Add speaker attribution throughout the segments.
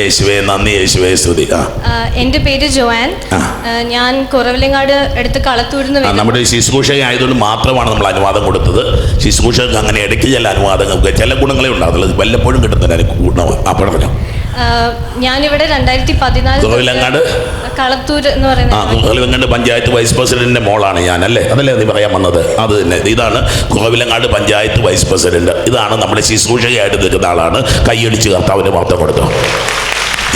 Speaker 1: യേശുവെ നന്ദി യേശുവെ സ്തുതി. എന്റെ പേര് ജോയാൻ ഞാൻ കുറവിലങ്ങാട്
Speaker 2: എടുത്ത്
Speaker 1: വരുന്നു
Speaker 2: നമ്മുടെ ശുശ്രൂഷ ആയതുകൊണ്ട് മാത്രമാണ് നമ്മൾ അനുവാദം കൊടുത്തത്. ശുശ്രൂഷക്ക് അങ്ങനെ ഇടയ്ക്ക് ചില അനുവാദങ്ങൾക്ക് ചില ഗുണങ്ങളെ ഉണ്ടാകുന്നത് വല്ലപ്പോഴും കിട്ടുന്നില്ല ഗുണമാണ് ഗുണം. ആ പറഞ്ഞു.
Speaker 1: ഞാനിവിടെ രണ്ടായിരത്തി പതിനാല് കളത്തൂർ എന്ന്
Speaker 2: ആ
Speaker 1: പറയുന്നത്
Speaker 2: കുറവിലങ്ങാട് പഞ്ചായത്ത് വൈസ് പ്രസിഡന്റിന്റെ മോളാണ് ഞാൻ അല്ലേ അതല്ലേ നീ പറയാൻ വന്നത്? അത് തന്നെ. ഇതാണ് കോവിലങ്ങാട് പഞ്ചായത്ത് വൈസ് പ്രസിഡന്റ്. ഇതാണ് നമ്മുടെ ശുശ്രൂഷകയായിട്ട് നിൽക്കുന്ന ആളാണ്. കൈയടിച്ച് കർത്താവിന് മാത്രം കൊടുത്തു.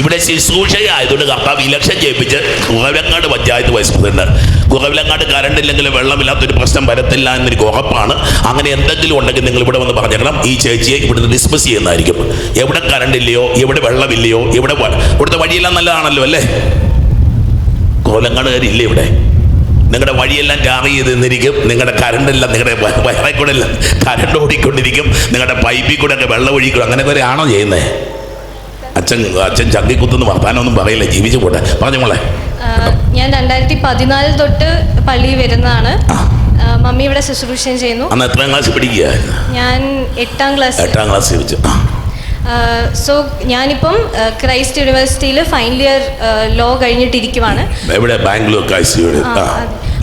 Speaker 2: ഇവിടെ ശുശ്രൂഷയായതുകൊണ്ട് കർത്താവ് election ജയിപ്പിച്ച് Kuravilangad panchayat vice president Kuravilangad current ഇല്ലെങ്കിൽ വെള്ളമില്ലാത്തൊരു പ്രശ്നം വരത്തില്ല എന്നൊരു ഉറപ്പാണ്. അങ്ങനെ എന്തെങ്കിലും ഉണ്ടെങ്കിൽ നിങ്ങൾ ഇവിടെ വന്ന് പറഞ്ഞേക്കണം. ഈ ചേച്ചിയെ ഇവിടുന്ന് ഡിസ്മിസ് ചെയ്യുന്നതായിരിക്കും. എവിടെ കറണ്ട് ഇല്ലയോ എവിടെ വെള്ളമില്ലയോ എവിടെ ഇവിടുത്തെ വഴിയെല്ലാം നല്ലതാണല്ലോ അല്ലേ? കോലങ്ങാടുകാരില്ലേ ഇവിടെ? നിങ്ങളുടെ വഴിയെല്ലാം ടാർ ചെയ്ത് നിന്നിരിക്കും. നിങ്ങളുടെ കറണ്ടെല്ലാം നിങ്ങളുടെ വയറേ കൂടെ എല്ലാം കറണ്ട് ഓടിക്കൊണ്ടിരിക്കും. നിങ്ങളുടെ പൈപ്പിൽ കൂടെ ഒക്കെ വെള്ളം ഒഴിക്കും അങ്ങനെ വരെയാണോ ചെയ്യുന്നത് അച്ഛൻ അച്ഛൻ ചങ്കിക്കുത്തുന്ന് വർത്താനൊന്നും പറയില്ല. ജീവിച്ചു പോട്ടെ. പറഞ്ഞു മോളെ.
Speaker 1: ഞാൻ രണ്ടായിരത്തി പതിനാല് തൊട്ട് പള്ളിയിൽ വരുന്നതാണ്. മമ്മി ഇവിടെ ശുശ്രൂഷയും ചെയ്യുന്നു.
Speaker 2: അന്ന് എത്രാം ക്ലാസ് പഠിക്കുക
Speaker 1: ഞാൻ എട്ടാം ക്ലാസ്
Speaker 2: എട്ടാം ക്ലാസ് വെച്ച് ആ.
Speaker 1: സോ ഞാനിപ്പം ക്രൈസ്റ്റ് യൂണിവേഴ്സിറ്റിയിൽ ഫൈനൽ ഇയർ ലോ കഴിഞ്ഞിട്ടിരിക്കുവാണ്.
Speaker 2: എവിടെ? ബാംഗ്ലൂർ
Speaker 1: ക്രൈസ്റ്റ്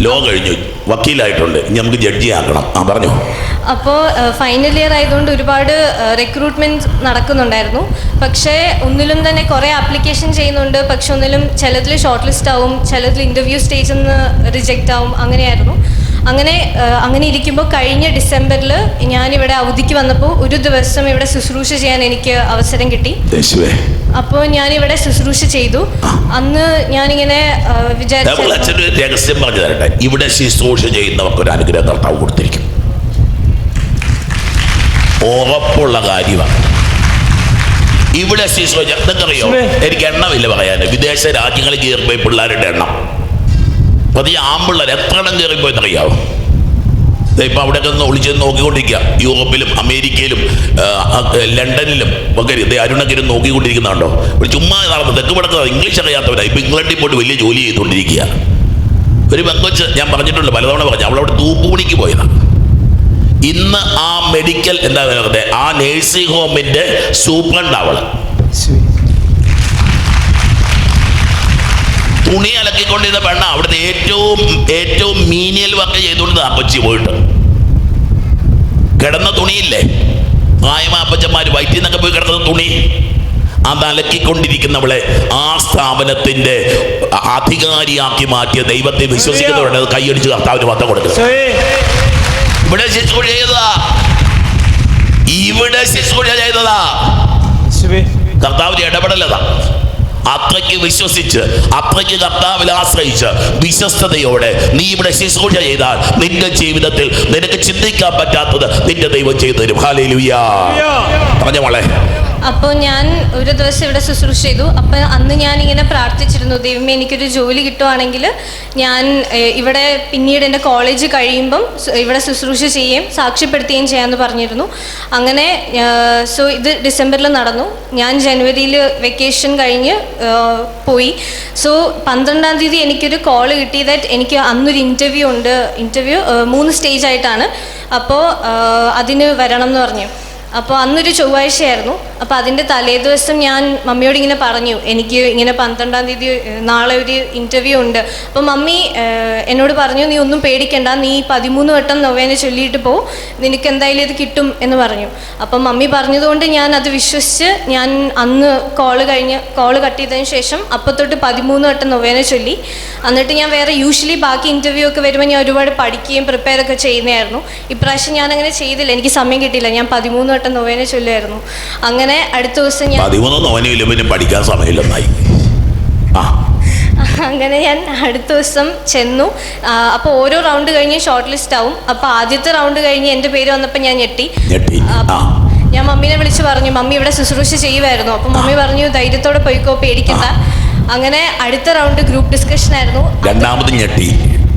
Speaker 2: ലോ കഴിഞ്ഞു. വക്കീലായിട്ടുണ്ട്. ഇനി നമുക്ക് ജഡ്ജി ആക്കണം. ആ പറഞ്ഞു.
Speaker 1: അപ്പോൾ ഫൈനൽ ഇയർ ആയതുകൊണ്ട് ഒരുപാട് റിക്രൂട്ട്മെന്റ് നടക്കുന്നുണ്ടായിരുന്നു. പക്ഷേ ഒന്നിലും തന്നെ കുറേ ആപ്ലിക്കേഷൻ ചെയ്യുന്നുണ്ട്. പക്ഷെ ഒന്നിലും ചിലതിൽ ഷോർട്ട് ലിസ്റ്റ് ആവും ചിലതിൽ ഇന്റർവ്യൂ സ്റ്റേജിൽ നിന്ന് റിജക്റ്റ് ആവും അങ്ങനെയായിരുന്നു. അങ്ങനെ അങ്ങനെ ഇരിക്കുമ്പോൾ കഴിഞ്ഞ ഡിസംബറിൽ ഞാനിവിടെ അവധിക്ക് വന്നപ്പോൾ ഒരു ദിവസം ഇവിടെ ശുശ്രൂഷ ചെയ്യാൻ എനിക്ക് അവസരം കിട്ടി. അപ്പോൾ ഞാനിവിടെ ശുശ്രൂഷ ചെയ്തു. അന്ന് ഞാനിങ്ങനെ വിചാരിച്ചു
Speaker 2: രഹസ്യം പറഞ്ഞു തരട്ടെ. ഇവിടെ ശുശ്രൂഷ ചെയ്യുന്നവർക്ക് ഒരു അനുഗ്രഹം കർത്താവ് കൊടുത്തിരിക്കും ഉറപ്പുള്ള കാര്യമാണ്. ഇവിടെ ശിശു നിങ്ങൾക്കറിയോ എനിക്ക് എണ്ണമില്ല പറയാൻ വിദേശ രാജ്യങ്ങളിൽ കയറിപ്പോയി പിള്ളേരുടെ എണ്ണം. പതിയെ ആമ്പിള്ളേർ എത്ര എണ്ണം കയറിപ്പോയി എന്നറിയാവോ ദേ ഇപ്പൊ അവിടെ ഒന്ന് ഒളിച്ച് നോക്കിക്കൊണ്ടിരിക്കുക. യൂറോപ്പിലും അമേരിക്കയിലും ലണ്ടനിലും ഒക്കെ ഇതേ അരുണക്കിലും നോക്കിക്കൊണ്ടിരിക്കുന്നുണ്ടോ? ഒരു ചുമ്മാ നടന്ന് തെക്ക് വടക്ക് ഇംഗ്ലീഷ് അറിയാത്തവരാ. ഇപ്പൊ ഇംഗ്ലണ്ടിൽ പോയിട്ട് വലിയ ജോലി ചെയ്തുകൊണ്ടിരിക്കുക ഒരു പെങ്കൊച്ച് ഞാൻ പറഞ്ഞിട്ടുണ്ട് പലതവണ പറഞ്ഞു അവളവിടെ തൂപ്പുപണിക്ക് പോയതാണ് ഇന്ന് ആ മെഡിക്കൽ എന്താ പറയുന്നത് ആ നേഴ്സിംഗ് ഹോമിന്റെ സൂപ്രണ്ട് അവൾ തുണി അലക്കിക്കൊണ്ടിരുന്ന പെണ്ണ അവിടുത്തെ ഏറ്റവും ഏറ്റവും മീനിയൽ വർക്ക് ചെയ്തുകൊണ്ട് അപ്പച്ചി പോയിട്ട്. കിടന്ന തുണിയില്ലേ? പ്രായമാപ്പച്ചന്മാർ വയറ്റിൽ നിന്നൊക്കെ പോയി കിടന്ന തുണി. അത് അലക്കിക്കൊണ്ടിരിക്കുന്നവളെ ആ സ്ഥാപനത്തിന്റെ അധികാരിയാക്കി മാറ്റിയ ദൈവത്തെ വിശ്വസിക്കുന്നവരുടെ കൈയടിച്ച് കർത്താവിന് പത്തം കൊടുക്കുക ഇവിടെ ശുശ്രൂഷ ചെയ്തതാ ഇവിടെ ശുശ്രൂഷ ചെയ്തതാ കർത്താവിന്റെ ഇടപെടലതാ. അത്രയ്ക്ക് വിശ്വസിച്ച് അത്രയ്ക്ക് കർത്താവിൽ ആശ്രയിച്ച് വിശ്വസ്തയോടെ നീ ഇവിടെ ശുശ്രൂഷ ചെയ്താൽ നിന്റെ ജീവിതത്തിൽ നിനക്ക് ചിന്തിക്കാൻ പറ്റാത്തത് നിന്റെ ദൈവം ചെയ്തു തരും. ഹാലേ ലുയാ പറഞ്ഞ മോളെ.
Speaker 1: അപ്പോൾ ഞാൻ ഒരു ദിവസം ഇവിടെ ശുശ്രൂഷ ചെയ്തു. അപ്പോൾ അന്ന് ഞാൻ ഇങ്ങനെ പ്രാർത്ഥിച്ചിരുന്നു ദൈവമേ എനിക്കൊരു ജോലി കിട്ടുവാണെങ്കിൽ ഞാൻ ഇവിടെ പിന്നീട് എന്റെ കോളേജ് കഴിയുമ്പം ഇവിടെ ശുശ്രൂഷ ചെയ്യുകയും സാക്ഷ്യപ്പെടുത്തുകയും ചെയ്യാമെന്ന് പറഞ്ഞിരുന്നു. അങ്ങനെ സോ ഇത് ഡിസംബറിൽ നടന്നു. ഞാൻ ജനുവരിയിൽ വെക്കേഷൻ കഴിഞ്ഞ് പോയി. സോ പന്ത്രണ്ടാം തീയതി എനിക്കൊരു കോൾ കിട്ടി. ദാറ്റ് എനിക്ക് അന്നൊരു ഇന്റർവ്യൂ ഉണ്ട്. ഇന്റർവ്യൂ മൂന്ന് സ്റ്റേജ് ആയിട്ടാണ്. അപ്പോൾ അതിന് വരണം എന്ന് പറഞ്ഞു. അപ്പോൾ അന്നൊരു ചൊവ്വാഴ്ചയായിരുന്നു. അപ്പോൾ അതിന്റെ തലേദിവസം ഞാൻ മമ്മിയോട് ഇങ്ങനെ പറഞ്ഞു എനിക്ക് ഇങ്ങനെ പന്ത്രണ്ടാം തീയതി നാളെ ഒരു ഇന്റർവ്യൂ ഉണ്ട്. അപ്പോൾ മമ്മി എന്നോട് പറഞ്ഞു നീ ഒന്നും പേടിക്കണ്ട നീ പതിമൂന്ന് വട്ടം നൊവേനെ ചൊല്ലിയിട്ട് പോ നിനക്ക് എന്തായാലും ഇത് കിട്ടും എന്ന് പറഞ്ഞു. അപ്പം മമ്മി പറഞ്ഞതുകൊണ്ട് ഞാൻ അത് വിശ്വസിച്ച് ഞാൻ അന്ന് കോൾ കഴിഞ്ഞ് കോൾ കട്ട് ചെയ്തതിന് ശേഷം അപ്പത്തൊട്ട് പതിമൂന്ന് വട്ടം നൊവേനെ ചൊല്ലി. എന്നിട്ട് ഞാൻ വേറെ യൂഷ്വലി ബാക്കി ഇന്റർവ്യൂ ഒക്കെ വരുമ്പോൾ ഞാൻ ഒരുപാട് പഠിക്കുകയും പ്രിപ്പയർ ഒക്കെ ചെയ്യുന്നതായിരുന്നു. ഇപ്രാവശ്യം ഞാൻ അങ്ങനെ ചെയ്തില്ല എനിക്ക് സമയം കിട്ടിയില്ല. ഞാൻ പതിമൂന്ന് വട്ടം നൊവേന ചൊല്ലായിരുന്നു അങ്ങനെ അടുത്ത ദിവസം ഞാൻ
Speaker 2: പതിമൂന്ന് നോവനില്ല പിന്നെ പഠിക്കാൻ സമയമില്ലെന്നായി. ആ.
Speaker 1: അങ്ങനെ ഞാൻ അടുത്ത ദിവസം ചെന്നു. അപ്പോൾ ഓരോ റൗണ്ട് കഴിഞ്ഞ് ഷോർട്ട് ലിസ്റ്റ് ആവും. അപ്പോൾ ആദ്യത്തെ റൗണ്ട് കഴിഞ്ഞ് എന്റെ പേര് വന്നപ്പോൾ ഞാൻ ഞെട്ടി. ഞാൻ മമ്മീനെ വിളിച്ച് പറഞ്ഞു മമ്മി ഇവിടെ ശുശ്രൂഷ ചെയ്യുമായിരുന്നു അപ്പോൾ മമ്മി പറഞ്ഞു ധൈര്യത്തോടെ പോയിക്കോ പേടിക്കണ്ട. അങ്ങനെ അടുത്ത റൗണ്ട് ഗ്രൂപ്പ് ഡിസ്കഷൻ ആയിരുന്നു.
Speaker 2: രണ്ടാമത് ഞെട്ടി.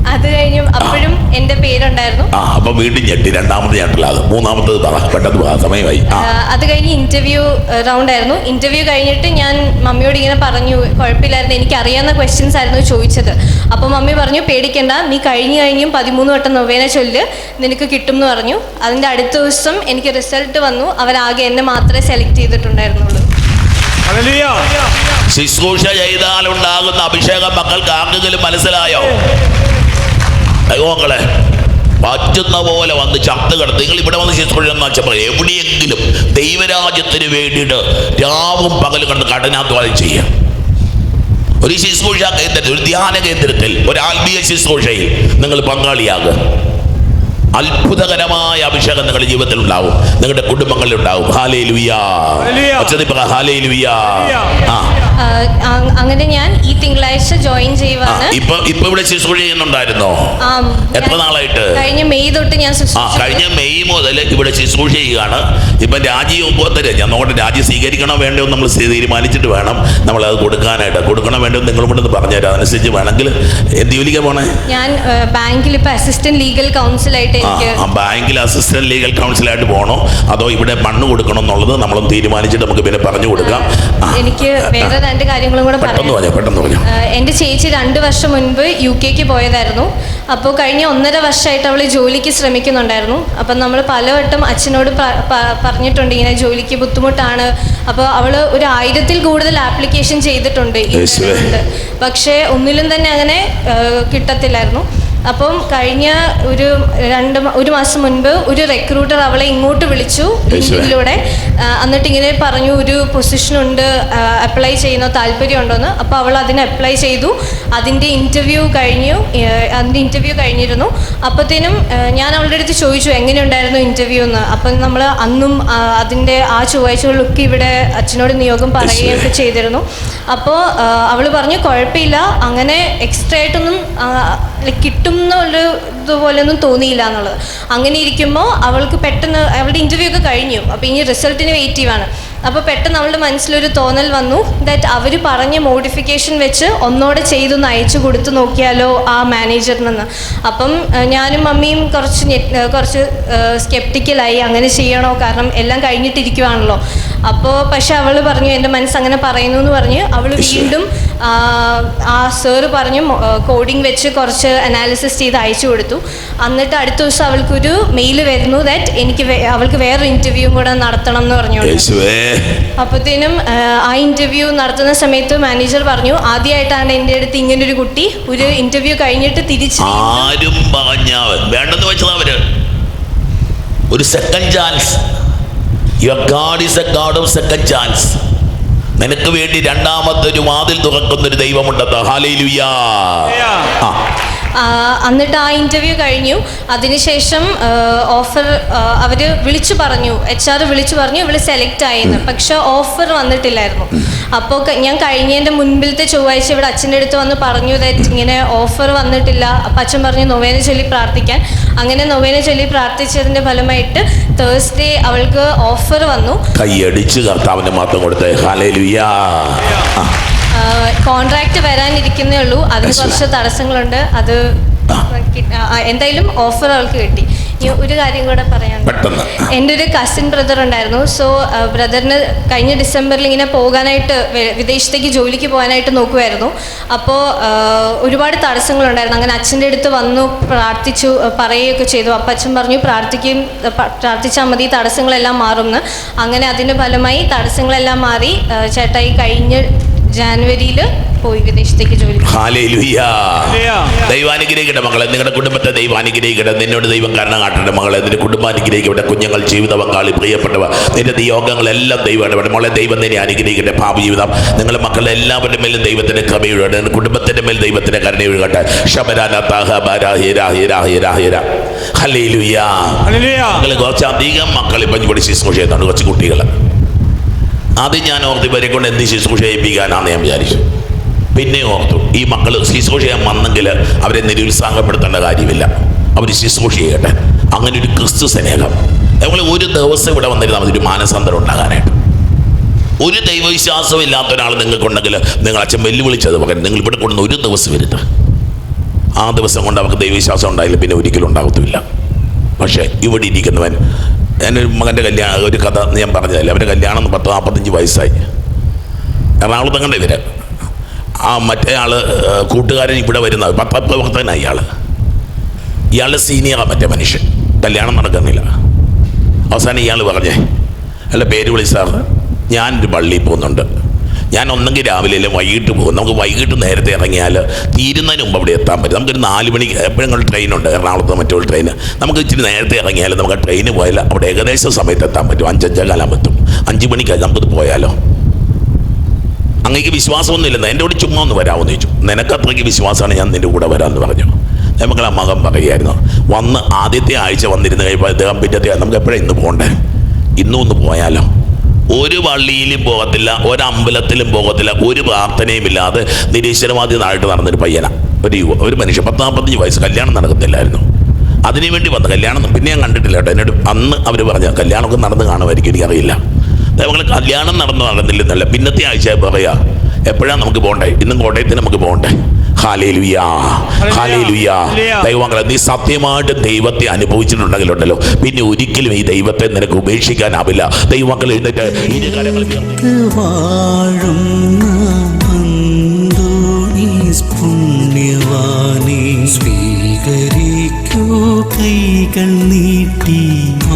Speaker 1: അത് കഴിഞ്ഞും അപ്പോഴും എന്റെ പേരുണ്ടായിരുന്നു.
Speaker 2: ആ അപ്പൊ വീണ്ടും ഞെട്ടി. രണ്ടാമത് ഞെട്ടില്ല അത് മൂന്നാമത്തത് പറ പെട്ടെന്ന് പറ സമയമായി. ആ.
Speaker 1: അത് കഴിഞ്ഞ് ഇന്റർവ്യൂ റൗണ്ട് ആയിരുന്നു. ഇന്റർവ്യൂ കഴിഞ്ഞിട്ട് ഞാൻ മമ്മിയോട് ഇങ്ങനെ പറഞ്ഞു കുഴപ്പമില്ലായിരുന്നു. എനിക്ക് അറിയാവുന്ന ക്വസ്റ്റ്യൻസ് ആയിരുന്നു ചോദിച്ചത്. അപ്പോൾ മമ്മി പറഞ്ഞു പേടിക്കണ്ട. നീ കഴിഞ്ഞു കഴിഞ്ഞും പതിമൂന്ന് വട്ടം നൊവേന ചൊല്ല്. നിനക്ക് കിട്ടും എന്ന് പറഞ്ഞു. അതിന്റെ അടുത്ത ദിവസം എനിക്ക് റിസൾട്ട് വന്നു. അവരാകെ എന്നെ മാത്രമേ സെലക്ട് ചെയ്തിട്ടുണ്ടായിരുന്നുള്ളൂ.
Speaker 2: ശുശ്രൂഷ ചെയ്താൽ ഉണ്ടാകുന്ന അഭിഷേകം മക്കൾക്ക് ആർക്കെങ്കിലും മനസ്സിലായോ? ദൈവങ്ങളെ പറ്റുന്ന പോലെ വന്ന് ചത്ത് കിടത്ത് നിങ്ങൾ ഇവിടെ വന്ന് ശുശ്രൂഷ എന്ന് വെച്ചാൽ പറയും എവിടെയെങ്കിലും ദൈവരാജ്യത്തിന് വേണ്ടിയിട്ട് രാവും പകലും കണ്ട് കഠിനാധ്വാനം ചെയ്യാം. ഒരു ശുശ്രൂഷ കേന്ദ്രത്തിൽ ഒരു ധ്യാന കേന്ദ്രത്തിൽ ഒരു ആത്മീയ ശുശ്രൂഷയിൽ നിങ്ങൾ പങ്കാളിയാകുക. അത്ഭുതകരമായ അഭിഷേകം നിങ്ങളുടെ ജീവിതത്തിൽ ഉണ്ടാവും. നിങ്ങളുടെ കുടുംബങ്ങളിൽ ഉണ്ടാവും. ഹാലേ ലുയാ. ഹാലേ ലുയാ ആ,
Speaker 1: അങ്ങനെ ഞാൻ ഈ തിങ്കളാഴ്ച ജോയിൻ ചെയ്യുവാണ്
Speaker 2: ഇപ്പൊ ഇപ്പൊ ഇവിടെ ശുശ്രൂഷ ചെയ്യുന്നുണ്ടായിരുന്നോ? എത്ര നാളായിട്ട്?
Speaker 1: കഴിഞ്ഞ മെയ് തൊട്ട് ഞാൻ
Speaker 2: ആ കഴിഞ്ഞ മെയ് മുതൽ ഇവിടെ ശുശ്രൂഷ ചെയ്യുകയാണ്. ഇപ്പൊ രാജീവ് മുപ്പത്തര ഞാൻ നോക്കട്ടെ രാജി സ്വീകരിക്കണോ വേണ്ടോ നമ്മൾ തീരുമാനിച്ചിട്ട് വേണം നമ്മൾ അത് കൊടുക്കാനായിട്ട്. കൊടുക്കണോ വേണ്ടോ നിങ്ങൾ ഒന്ന് പറഞ്ഞുതരാം. അതനുസരിച്ച് വേണമെങ്കിൽ എന്ത് ജോലിക്കാ പോണേ?
Speaker 1: ഞാൻ ബാങ്കിൽ ഇപ്പൊ അസിസ്റ്റന്റ് ലീഗൽ കൗൺസിലായിട്ട്
Speaker 2: ആയിട്ട്
Speaker 1: എനിക്ക്
Speaker 2: ആ ബാങ്കിൽ അസിസ്റ്റന്റ് ലീഗൽ കൗൺസിലായിട്ട് പോകണോ അതോ ഇവിടെ മണ്ണ് കൊടുക്കണം എന്നുള്ളത് നമ്മളൊന്ന് തീരുമാനിച്ചിട്ട് നമുക്ക് പിന്നെ പറഞ്ഞു കൊടുക്കാം.
Speaker 1: എനിക്ക് വേറെ രണ്ട് കാര്യങ്ങളും കൂടെ
Speaker 2: പെട്ടെന്ന് പറഞ്ഞു പെട്ടെന്ന് പറഞ്ഞോ.
Speaker 1: എന്റെ ചേച്ചി രണ്ട് വർഷം മുൻപ് യു കെക്ക് പോയതായിരുന്നു. അപ്പോൾ കഴിഞ്ഞ ഒന്നര വർഷമായിട്ട് അവൾ ജോലിക്ക് ശ്രമിക്കുന്നുണ്ടായിരുന്നു. അപ്പം നമ്മൾ പലവട്ടം അച്ഛനോട് പറഞ്ഞിട്ടുണ്ട് ഇങ്ങനെ ജോലിക്ക് ബുദ്ധിമുട്ടാണ്. അപ്പോൾ അവൾ ഒരു ആയിരത്തിൽ കൂടുതൽ ആപ്ലിക്കേഷൻ ചെയ്തിട്ടുണ്ട്. പക്ഷേ ഒന്നിലും തന്നെ അങ്ങനെ കിട്ടത്തില്ലായിരുന്നു. അപ്പം കഴിഞ്ഞ ഒരു രണ്ട് ഒരു മാസം മുൻപ് ഒരു റെക്രൂട്ടർ അവളെ ഇങ്ങോട്ട് വിളിച്ചു
Speaker 2: ഇതിലൂടെ
Speaker 1: ലിങ്കിലൂടെ. എന്നിട്ട് ഇങ്ങനെ പറഞ്ഞു ഒരു പൊസിഷൻ ഉണ്ട് അപ്ലൈ ചെയ്യുന്ന താല്പര്യമുണ്ടോന്ന്. അപ്പോൾ അവൾ അതിന് അപ്ലൈ ചെയ്തു. അതിന്റെ ഇന്റർവ്യൂ കഴിഞ്ഞു അതിന്റെ ഇന്റർവ്യൂ കഴിഞ്ഞിരുന്നു. അപ്പോഴത്തേനും ഞാൻ അവളുടെ അടുത്ത് ചോദിച്ചു എങ്ങനെയുണ്ടായിരുന്നു ഇന്റർവ്യൂ എന്ന് അപ്പം നമ്മൾ അന്നും അതിന്റെ ആ ചൊവ്വാഴ്ചകളിലൊക്കെ ഇവിടെ അച്ഛനോട് നിയോഗം പറയുകയൊക്കെ ചെയ്തിരുന്നു. അപ്പോൾ അവൾ പറഞ്ഞു കുഴപ്പമില്ല. അങ്ങനെ എക്സ്ട്രാ ആയിട്ടൊന്നും കിട്ടും ഒരു ഇതുപോലെയൊന്നും തോന്നിയില്ല എന്നുള്ളത്. അങ്ങനെ ഇരിക്കുമ്പോൾ അവൾക്ക് പെട്ടെന്ന് അവളുടെ ഇന്റർവ്യൂ ഒക്കെ കഴിഞ്ഞു. അപ്പോൾ ഇനി റിസൾട്ടിന് വെയിറ്റ് ചെയ്യുവാണ്. അപ്പോൾ പെട്ടെന്ന് അവളുടെ മനസ്സിലൊരു തോന്നൽ വന്നു. ദാറ്റ് അവർ പറഞ്ഞ മോഡിഫിക്കേഷൻ വെച്ച് ഒന്നോടെ ചെയ്തൊന്ന് അയച്ചു കൊടുത്തു നോക്കിയാലോ ആ മാനേജറിനെന്ന് അപ്പം ഞാനും മമ്മിയും കുറച്ച് കുറച്ച് സ്കെപ്റ്റിക്കലായി അങ്ങനെ ചെയ്യണോ? കാരണം എല്ലാം കഴിഞ്ഞിട്ടിരിക്കുവാണല്ലോ. അപ്പോൾ പക്ഷെ അവൾ പറഞ്ഞു എന്റെ മനസ്സ് അങ്ങനെ പറയുന്നു എന്ന് പറഞ്ഞ് അവൾ വീണ്ടും ആ, സർ സാറ് പറഞ്ഞു കോഡിംഗ് വെച്ച് കുറച്ച് അനാലിസിസ് ചെയ്ത് അയച്ചു കൊടുത്തു. എന്നിട്ട് അടുത്ത ദിവസം അവൾക്കൊരു മെയിൽ വരുന്നു ദാറ്റ് എനിക്ക് അവൾക്ക് വേറൊരു ഇന്റർവ്യൂ കൂടെ നടത്തണം എന്ന്
Speaker 2: പറഞ്ഞു
Speaker 1: അപ്പോഴത്തേനും ആ ഇന്റർവ്യൂ നടത്തുന്ന സമയത്ത് മാനേജർ പറഞ്ഞു ആദ്യമായിട്ടാണ് എന്റെ അടുത്ത് ഇങ്ങനെ ഒരു കുട്ടി. ഒരു ഇന്റർവ്യൂ കഴിഞ്ഞിട്ട് തിരിച്ച്
Speaker 2: ആരും വേണ്ടെന്ന് വെച്ചതാ അവർ. ഒരു second chance your god is a god of second chance നിനക്ക് വേണ്ടി രണ്ടാമത്തെ ഒരു വാതിൽ തുറക്കുന്ന ഒരു ദൈവമുണ്ടെന്ന് ഹാലയിലുയാ ആ
Speaker 1: ആ, എന്നിട്ട് ആ ഇന്റർവ്യൂ കഴിഞ്ഞു. അതിനുശേഷം ഓഫർ അവർ വിളിച്ചു പറഞ്ഞു. എച്ച് ആർ വിളിച്ചു പറഞ്ഞു ഇവൾ സെലക്ട് ആയെന്ന്. പക്ഷെ ഓഫർ വന്നിട്ടില്ലായിരുന്നു. അപ്പോൾ ഞാൻ കഴിഞ്ഞതിന്റെ മുൻപിലത്തെ ചൊവ്വാഴ്ച ഇവിടെ അച്ഛന്റെ അടുത്ത് വന്ന് പറഞ്ഞു ദാറ്റ് ഇങ്ങനെ ഓഫർ വന്നിട്ടില്ല. അപ്പം അച്ഛൻ പറഞ്ഞു നൊവേന ചൊല്ലി പ്രാർത്ഥിക്കാൻ. അങ്ങനെ നൊവേന ചൊല്ലി പ്രാർത്ഥിച്ചതിന്റെ ഫലമായിട്ട് തേഴ്സ്ഡേ അവൾക്ക് ഓഫർ വന്നു.
Speaker 2: കൈയടിച്ച് കർത്താവിന് മാത്രം കൊടുത്തേ. ഹാലേ ആ.
Speaker 1: കോൺട്രാക്ട് വരാനിരിക്കുന്നേ ഉള്ളൂ. അതിന് കുറച്ച് തടസ്സങ്ങളുണ്ട്. അത് എന്തായാലും ഓഫർ അവൾക്ക് കിട്ടി. ഒരു കാര്യം കൂടെ പറയാൻ എന്റെ ഒരു കസിൻ ബ്രദർ ഉണ്ടായിരുന്നു. സോ ബ്രദറിന് കഴിഞ്ഞ ഡിസംബറിൽ ഇങ്ങനെ പോകാനായിട്ട് വിദേശത്തേക്ക് ജോലിക്ക് പോകാനായിട്ട് നോക്കുമായിരുന്നു അപ്പോൾ ഒരുപാട് തടസ്സങ്ങളുണ്ടായിരുന്നു. അങ്ങനെ അച്ഛന്റെ അടുത്ത് വന്നു പ്രാർത്ഥിച്ചു പറയുകയൊക്കെ ചെയ്തു. അപ്പം അച്ഛൻ പറഞ്ഞു പ്രാർത്ഥിക്കും പ്രാർത്ഥിച്ചാൽ മതി തടസ്സങ്ങളെല്ലാം മാറുമെന്ന് അങ്ങനെ അതിന്റെ ഫലമായി തടസ്സങ്ങളെല്ലാം മാറി ചേട്ടായി കഴിഞ്ഞ ജാനുവരിയിൽ പോയി വിദേശത്തേക്ക് ജോലി
Speaker 2: ദൈവാനുഗ്രഹിക്കട്ടെ മകളെ. നിങ്ങളുടെ കുടുംബത്തെ ദൈവാനുഗ്രഹിക്കട്ടെ. നിന്നോട് ദൈവം കാരണം കാട്ടട്ടെ മകളെ. നിന്റെ കുടുംബാനുഗ്രഹിക്കട്ടെ കുഞ്ഞുങ്ങൾ ജീവിത പങ്കാളി പ്രിയപ്പെട്ടവ. നിന്റെ നിയോഗങ്ങളെല്ലാം ദൈവം ഇടപെടും മകളെ ദൈവം നിന്നെ അനുഗ്രഹിക്കട്ടെ. പാപ ജീവിതം. നിങ്ങളുടെ മക്കളുടെ എല്ലാവരുടെ മേലും ദൈവത്തിന്റെ കൃപ ഒഴുകട്ടെ. നിന്റെ കുടുംബത്തിന്റെ മേൽ ദൈവത്തിന്റെ കരുണ ഒഴുകട്ടെ.
Speaker 3: ശബരാനുയാ.
Speaker 2: നിങ്ങൾ കുറച്ചധികം മക്കൾ ഇപ്പം ഇവിടെ ശുശ്രൂഷ ചെയ്യുന്നുണ്ട്. കുറച്ച് കുട്ടികൾ ആദ്യം ഞാൻ ഓർത്ത് ഇവരെ കൊണ്ട് എന്ത് ശുശ്രൂഷ ചെയ്യിപ്പിക്കാനാന്ന് ഞാൻ വിചാരിച്ചു. പിന്നെ ഓർത്തു ഈ മക്കൾ ശുശ്രൂഷ ചെയ്യാൻ വന്നെങ്കിൽ അവരെ നിരുത്സാഹപ്പെടുത്തേണ്ട കാര്യമില്ല. അവർ ശുശ്രൂഷ ചെയ്യട്ടെ. അങ്ങനെ ഒരു ക്രിസ്തു സ്നേഹം. നമ്മൾ ഒരു ദിവസം ഇവിടെ വന്നിരുന്നാൽ മതി ഒരു മാനസാന്തരം ഉണ്ടാകാനായിട്ട്. ഒരു ദൈവവിശ്വാസം ഇല്ലാത്ത ഒരാൾ നിങ്ങൾക്കുണ്ടെങ്കിൽ നിങ്ങൾ അച്ഛൻ വെല്ലുവിളിച്ചത് പകരം നിങ്ങൾ ഇവിടെ കൊണ്ടുവന്ന് ഒരു ദിവസം വരുത്ത ആ ദിവസം കൊണ്ട് അവർക്ക് ദൈവവിശ്വാസം ഉണ്ടായില്ല പിന്നെ ഒരിക്കലും ഉണ്ടാകത്തുമില്ല പക്ഷേ ഇവിടെ ഇരിക്കുന്നവൻ എന്റെ ഒരു മകന്റെ കല്യാണം ഒരു കഥ ഞാൻ പറഞ്ഞതല്ല? അവന്റെ കല്യാണം പത്ത് നാൽപ്പത്തഞ്ച് വയസ്സായി. എറണാകുളത്ത് കണ്ട ഇവർ? ആ മറ്റേ ആൾ കൂട്ടുകാരൻ ഇവിടെ വരുന്നത് പത്രപ്രവർത്തകനായി ഇയാൾ ഇയാളുടെ സീനിയറാണ് മറ്റേ മനുഷ്യൻ. കല്യാണം നടക്കുന്നില്ല. അവസാനം ഇയാൾ പറഞ്ഞേ അല്ല പേര് വിളി സാർ ഞാനൊരു പള്ളിയിൽ പോകുന്നുണ്ട്. ഞാൻ ഒന്നെങ്കിൽ രാവിലെ അല്ലെങ്കിൽ വൈകിട്ട് പോകും. നമുക്ക് വൈകിട്ട് നേരത്തെ ഇറങ്ങിയാൽ തീരുന്നതിന് മുമ്പ് അവിടെ എത്താൻ പറ്റും. നമുക്കൊരു നാല് മണിക്ക് എപ്പോഴും ട്രെയിനുണ്ട് എറണാകുളത്ത് മറ്റൊരു ട്രെയിൻ നമുക്ക് ഇച്ചിരി നേരത്തെ ഇറങ്ങിയാൽ നമുക്ക് ആ ട്രെയിന് പോയാൽ അവിടെ ഏകദേശം സമയത്ത് എത്താൻ പറ്റും. അഞ്ചഞ്ചേ കാലം എത്തും. അഞ്ച് മണിക്ക് നമുക്കത് പോയാലോ? അങ്ങേക്ക് വിശ്വാസമൊന്നുമില്ലെന്ന് എന്റെ കൂടെ ചുമ്മാ ഒന്ന് വരാമെന്ന് ചോദിച്ചു. നിനക്ക് അത്രയ്ക്ക് വിശ്വാസമാണ് ഞാൻ നിന്റെ കൂടെ വരാമെന്ന് പറഞ്ഞു. നമുക്ക് ആ മകൻ പറയുമായിരുന്നു. വന്ന് ആദ്യത്തെ ആഴ്ച വന്നിരുന്ന് കഴിയുമ്പോൾ അദ്ദേഹം പിറ്റത്തെ നമുക്ക് എപ്പോഴാണ് ഇന്ന് പോകണ്ടേ? ഇന്നും ഒന്ന് പോയാലോ? ഒരു പള്ളിയിലും പോകത്തില്ല ഒരു അമ്പലത്തിലും പോകത്തില്ല ഒരു പ്രാർത്ഥനയും ഇല്ലാതെ നിരീശ്വരവാദി നായിട്ട് നടന്നൊരു പയ്യന. ഒരു യുവ ഒരു മനുഷ്യൻ പത്താമ്പത്തഞ്ച് വയസ്സ് കല്യാണം നടക്കത്തില്ലായിരുന്നു. അതിനു വേണ്ടി വന്ന കല്യാണം പിന്നെ ഞാൻ കണ്ടിട്ടില്ല കേട്ടോ എന്നോട് അന്ന് അവർ പറഞ്ഞു കല്യാണമൊക്കെ നടന്ന് കാണുമായിരിക്കും എനിക്കറിയില്ല. അതേപോലെ കല്യാണം നടന്നു നടന്നില്ലെന്നല്ല പിന്നത്തെ ആഴ്ച പറയാ എപ്പോഴാണ് നമുക്ക് പോകണ്ടേ ഇന്നും കോട്ടയത്തിന് നമുക്ക് പോകണ്ടേ ദൈവങ്ങളെ നീ സത്യമായിട്ട് ദൈവത്തെ അനുഭവിച്ചിട്ടുണ്ടെങ്കിലുണ്ടല്ലോ. പിന്നെ ഒരിക്കലും ഈ ദൈവത്തെ നിനക്ക് ഉപേക്ഷിക്കാനാവില്ല. ദൈവങ്ങൾ എഴുന്നേറ്റ് ഇരു കരങ്ങൾ ഉയർത്തി.
Speaker 4: വാഴും അന്തോണീസ് പുണ്യവാനെ സ്വീകരിക്കൂ കൈകൾ നീട്ടി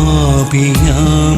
Speaker 4: ആപിയാമിൻ